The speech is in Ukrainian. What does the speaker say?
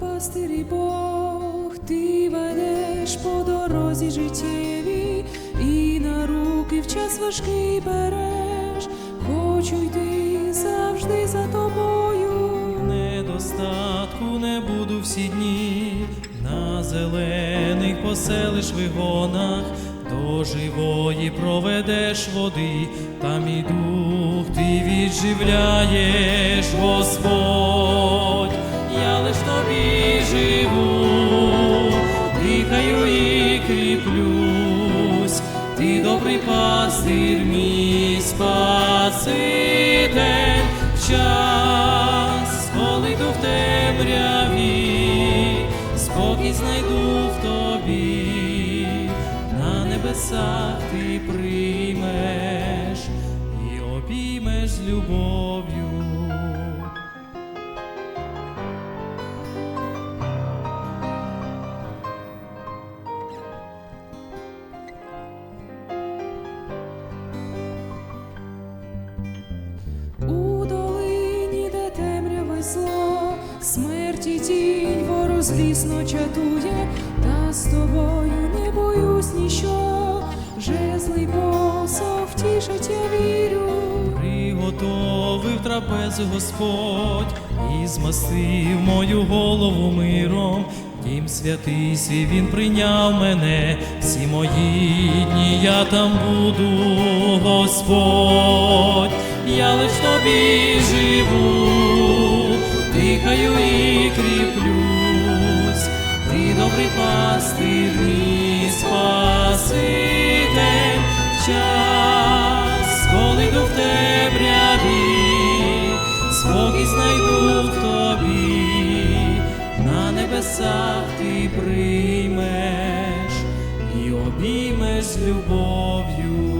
пастир і Бог, ти ведеш по дорозі життєві, і на руки в час важкий береш, хочу йти завжди за тобою. Недостатку не буду всі дні, на зелених поселиш вигонах, до живої проведеш води, там і дух ти відживляєш, Господь, кріплюсь, ти добрий пастир, мій спаситель, в час, коли йду в темряві, спокій знайду в тобі, на небесах ти приймеш і обіймеш з любов'ю. Смерті тінь ворог злісно чатує, та з тобою не боюсь ніщо, жезлий посох втішить, я вірю. Приготовив трапезу Господь і змастив мою голову миром. Дім святий свій він прийняв мене, всі мої дні я там буду, Господь, я лиш тобі живу, добрий пастир, мій спаситель, час, коли йду в темряві, спокій знайду в тобі, на небесах ти приймеш і обіймеш любов'ю.